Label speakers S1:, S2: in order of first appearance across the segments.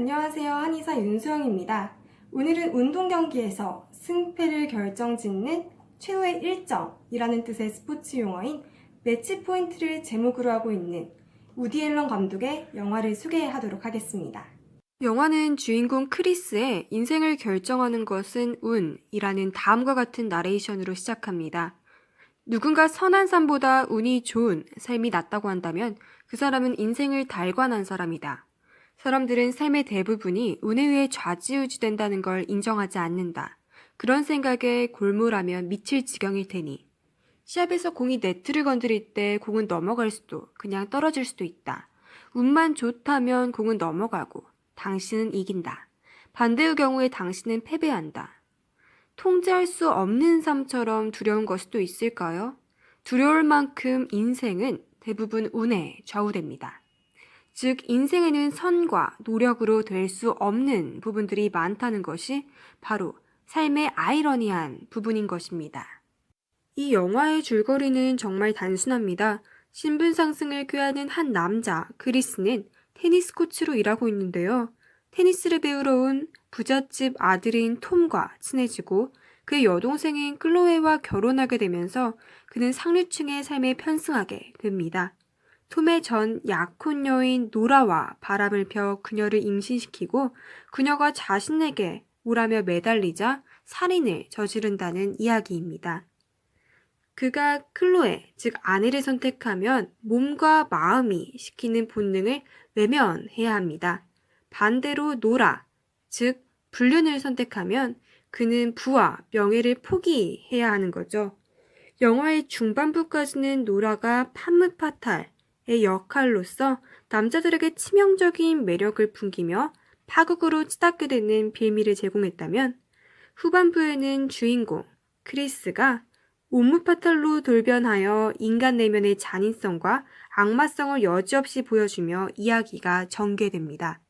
S1: 안녕하세요. 한의사 윤수영입니다. 오늘은 운동 경기에서 승패를 결정짓는 최후의 1점이라는 뜻의 스포츠 용어인 매치 포인트를 제목으로 하고 있는 우디 앨런 감독의 영화를 소개하도록 하겠습니다. 영화는 주인공 크리스의 인생을 결정하는 것은 운이라는 다음과 같은 나레이션으로 시작합니다. 누군가 선한 삶보다 운이 좋은 삶이 낫다고 한다면 그 사람은 인생을 달관한 사람이다. 사람들은 삶의 대부분이 운에 의해 좌지우지된다는 걸 인정하지 않는다. 그런 생각에 골몰하면 미칠 지경일 테니. 시합에서 공이 네트를 건드릴 때 공은 넘어갈 수도 그냥 떨어질 수도 있다. 운만 좋다면 공은 넘어가고 당신은 이긴다. 반대의 경우에 당신은 패배한다. 통제할 수 없는 삶처럼 두려운 것도 있을까요? 두려울 만큼 인생은 대부분 운에 좌우됩니다. 즉, 인생에는 선과 노력으로 될 수 없는 부분들이 많다는 것이 바로 삶의 아이러니한 부분인 것입니다. 이 영화의 줄거리는 정말 단순합니다. 신분 상승을 꾀하는 한 남자, 그리스는 테니스 코치로 일하고 있는데요. 테니스를 배우러 온 부잣집 아들인 톰과 친해지고 그의 여동생인 클로에와 결혼하게 되면서 그는 상류층의 삶에 편승하게 됩니다. 톰의 전 약혼녀인 노라와 바람을 펴 그녀를 임신시키고 그녀가 자신에게 오라며 매달리자 살인을 저지른다는 이야기입니다. 그가 클로에, 즉 아내를 선택하면 몸과 마음이 시키는 본능을 외면해야 합니다. 반대로 노라, 즉 불륜을 선택하면 그는 부와 명예를 포기해야 하는 거죠. 영화의 중반부까지는 노라가 판무파탈의 역할로서 남자들에게 치명적인 매력을 풍기며 파국으로 치닫게 되는 빌미를 제공했다면 후반부에는 주인공 크리스가 옴무파탈로 돌변하여 인간 내면의 잔인성과 악마성을 여지없이 보여주며 이야기가 전개됩니다.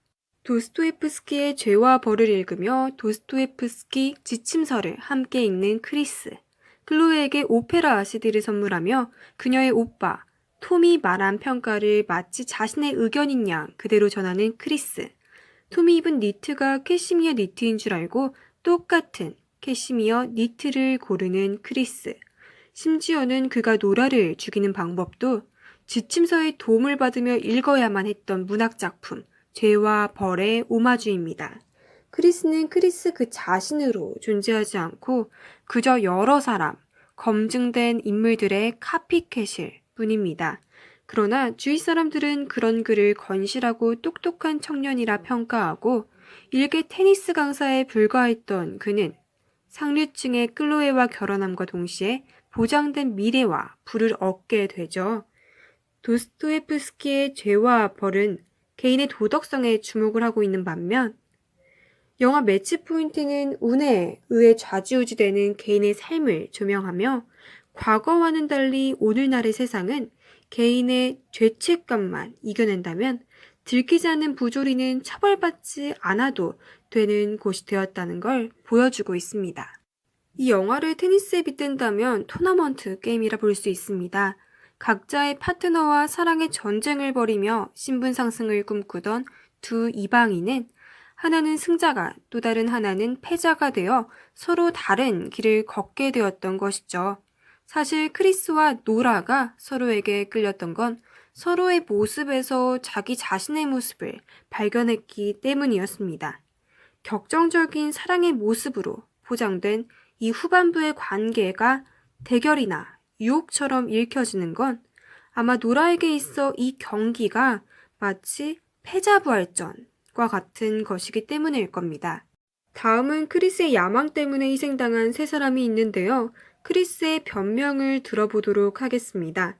S1: 도스토예프스키의 죄와 벌을 읽으며 도스토예프스키 지침서를 함께 읽는 크리스. 클로에에게 오페라 CD를 선물하며 그녀의 오빠 톰이 말한 평가를 마치 자신의 의견인 양 그대로 전하는 크리스. 톰이 입은 니트가 캐시미어 니트인 줄 알고 똑같은 캐시미어 니트를 고르는 크리스. 심지어는 그가 노라를 죽이는 방법도 지침서의 도움을 받으며 읽어야만 했던 문학작품 죄와 벌의 오마주입니다. 크리스는 크리스 그 자신으로 존재하지 않고 그저 여러 사람, 검증된 인물들의 카피캣일 뿐입니다. 그러나 주위 사람들은 그런 그를 건실하고 똑똑한 청년이라 평가하고 일개 테니스 강사에 불과했던 그는 상류층의 클로에와 결혼함과 동시에 보장된 미래와 부를 얻게 되죠. 도스토예프스키의 죄와 벌은 개인의 도덕성에 주목을 하고 있는 반면 영화 매치 포인트는 운에 의해 좌지우지되는 개인의 삶을 조명하며 과거와는 달리 오늘날의 세상은 개인의 죄책감만 이겨낸다면 들키지 않는 부조리는 처벌받지 않아도 되는 곳이 되었다는 걸 보여주고 있습니다. 이 영화를 테니스에 빗댄다면 토너먼트 게임이라 볼 수 있습니다. 각자의 파트너와 사랑의 전쟁을 벌이며 신분 상승을 꿈꾸던 두 이방인은 하나는 승자가 또 다른 하나는 패자가 되어 서로 다른 길을 걷게 되었던 것이죠. 사실 크리스와 노라가 서로에게 끌렸던 건 서로의 모습에서 자기 자신의 모습을 발견했기 때문이었습니다. 격정적인 사랑의 모습으로 포장된 이 후반부의 관계가 대결이나 유혹처럼 읽혀지는 건 아마 노라에게 있어 이 경기가 마치 패자부활전과 같은 것이기 때문일 겁니다. 다음은 크리스의 야망 때문에 희생당한 세 사람이 있는데요. 크리스의 변명을 들어보도록 하겠습니다.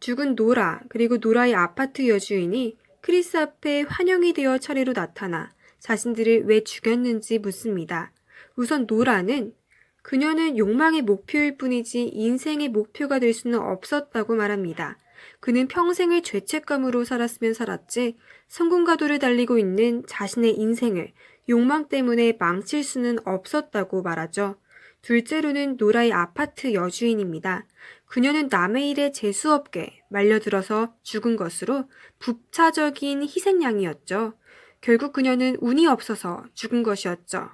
S1: 죽은 노라, 그리고 노라의 아파트 여주인이 크리스 앞에 환영이 되어 차례로 나타나 자신들을 왜 죽였는지 묻습니다. 우선 노라는 그녀는 욕망의 목표일 뿐이지 인생의 목표가 될 수는 없었다고 말합니다. 그는 평생을 죄책감으로 살았으면 살았지 성공가도를 달리고 있는 자신의 인생을 욕망 때문에 망칠 수는 없었다고 말하죠. 둘째로는 노라의 아파트 여주인입니다. 그녀는 남의 일에 재수없게 말려들어서 죽은 것으로 부차적인 희생양이었죠.
S2: 결국 그녀는 운이 없어서 죽은 것이었죠.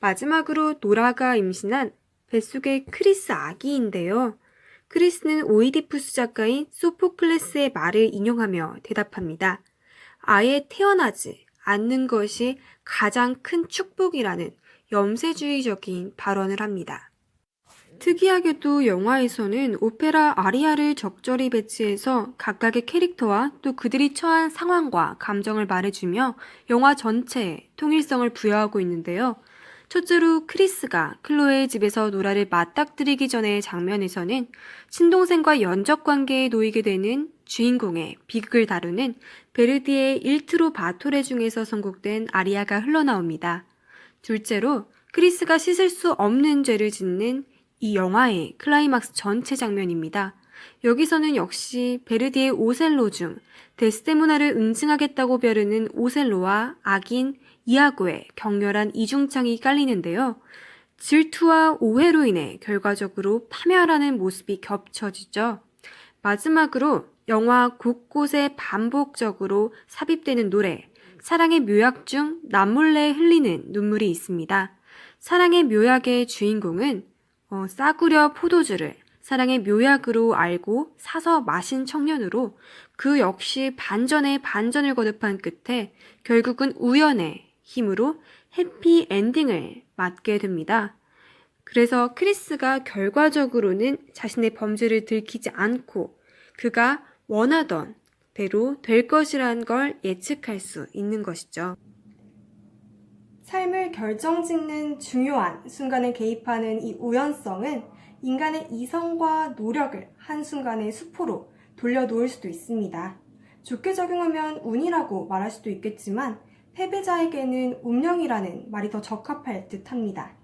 S2: 마지막으로 노라가 임신한 뱃속의 크리스 아기인데요. 크리스는 오이디푸스 작가인 소포클레스의 말을 인용하며 대답합니다. 아예 태어나지 않는 것이 가장 큰 축복이라는 염세주의적인 발언을 합니다. 특이하게도 영화에서는 오페라 아리아를 적절히 배치해서 각각의 캐릭터와 또 그들이 처한 상황과 감정을 말해주며 영화 전체에 통일성을 부여하고 있는데요. 첫째로 크리스가 클로에의 집에서 노라를 맞닥뜨리기 전의 장면에서는 친동생과 연적 관계에 놓이게 되는 주인공의 비극을 다루는 베르디의 일트로 바토레 중에서 선곡된 아리아가 흘러나옵니다. 둘째로 크리스가 씻을 수 없는 죄를 짓는 이 영화의 클라이막스 전체 장면입니다. 여기서는 역시 베르디의 오셀로 중 데스데모나를 응징하겠다고 벼르는 오셀로와 악인 이아고의 격렬한 이중창이 깔리는데요. 질투와 오해로 인해 결과적으로 파멸하는 모습이 겹쳐지죠. 마지막으로 영화 곳곳에 반복적으로 삽입되는 노래, 사랑의 묘약 중 남몰래 흘리는 눈물이 있습니다. 사랑의 묘약의 주인공은 어, 싸구려 포도주를 사랑의 묘약으로 알고 사서 마신 청년으로 그 역시 반전에 반전을 거듭한 끝에 결국은 우연의 힘으로 해피 엔딩을 맞게 됩니다. 그래서 크리스가 결과적으로는 자신의 범죄를 들키지 않고 그가 원하던 대로 될 것이란 걸 예측할 수 있는 것이죠. 삶을 결정 짓는 중요한 순간에 개입하는 이 우연성은 인간의 이성과 노력을 한순간의 수포로 돌려놓을 수도 있습니다. 좋게 적용하면 운이라고 말할 수도 있겠지만 패배자에게는 운명이라는 말이 더 적합할 듯 합니다.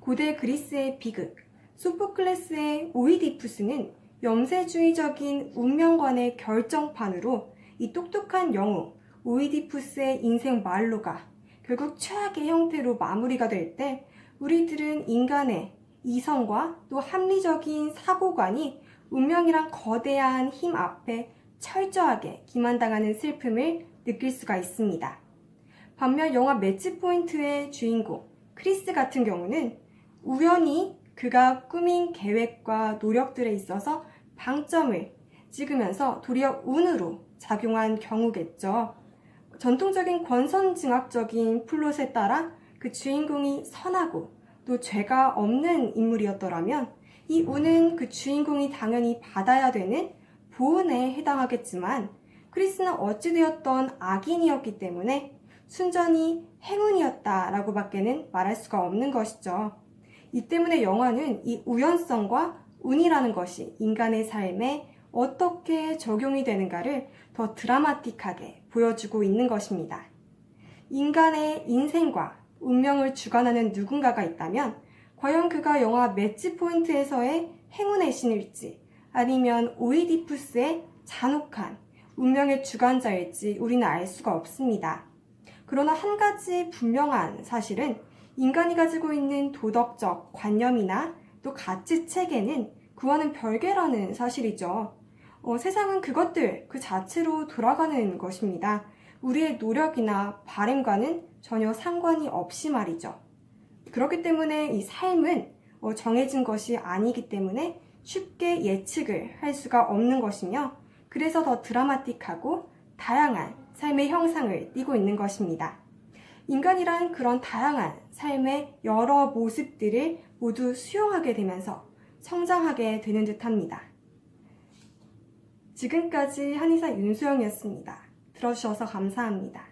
S2: 고대 그리스의 비극, 소포클레스의 오이디푸스는 염세주의적인 운명관의 결정판으로 이 똑똑한 영웅 오이디푸스의 인생 말로가 결국 최악의 형태로 마무리가 될 때 우리들은 인간의 이성과 또 합리적인 사고관이 운명이란 거대한 힘 앞에 철저하게 기만당하는 슬픔을 느낄 수가 있습니다. 반면 영화 매치 포인트의 주인공 크리스 같은 경우는 우연히 그가 꾸민 계획과 노력들에 있어서 방점을 찍으면서 도리어 운으로 작용한 경우겠죠. 전통적인 권선징악적인 플롯에 따라 그 주인공이 선하고 또 죄가 없는 인물이었더라면 이 운은 그 주인공이 당연히 받아야 되는 보은에 해당하겠지만 크리스는 어찌되었던 악인이었기 때문에 순전히 행운이었다라고 밖에는 말할 수가 없는 것이죠. 이 때문에 영화는 이 우연성과 운이라는 것이 인간의 삶에 어떻게 적용이 되는가를 더 드라마틱하게 보여주고 있는 것입니다. 인간의 인생과 운명을 주관하는 누군가가 있다면 과연 그가 영화 매치 포인트에서의 행운의 신일지 아니면 오이디푸스의 잔혹한 운명의 주관자일지 우리는 알 수가 없습니다. 그러나 한 가지 분명한 사실은 인간이 가지고 있는 도덕적 관념이나 또 가치 체계는 그와는 별개라는 사실이죠. 어, 세상은 그것들 그 자체로 돌아가는 것입니다. 우리의 노력이나 바램과는 전혀 상관이 없이 말이죠. 그렇기 때문에 이 삶은 어, 정해진 것이 아니기 때문에 쉽게 예측을 할 수가 없는 것이며 그래서 더 드라마틱하고 다양한 삶의 형상을 띠고 있는 것입니다. 인간이란 그런 다양한 삶의 여러 모습들을 모두 수용하게 되면서 성장하게 되는 듯 합니다. 지금까지 한의사 윤수영이었습니다. 들어주셔서 감사합니다.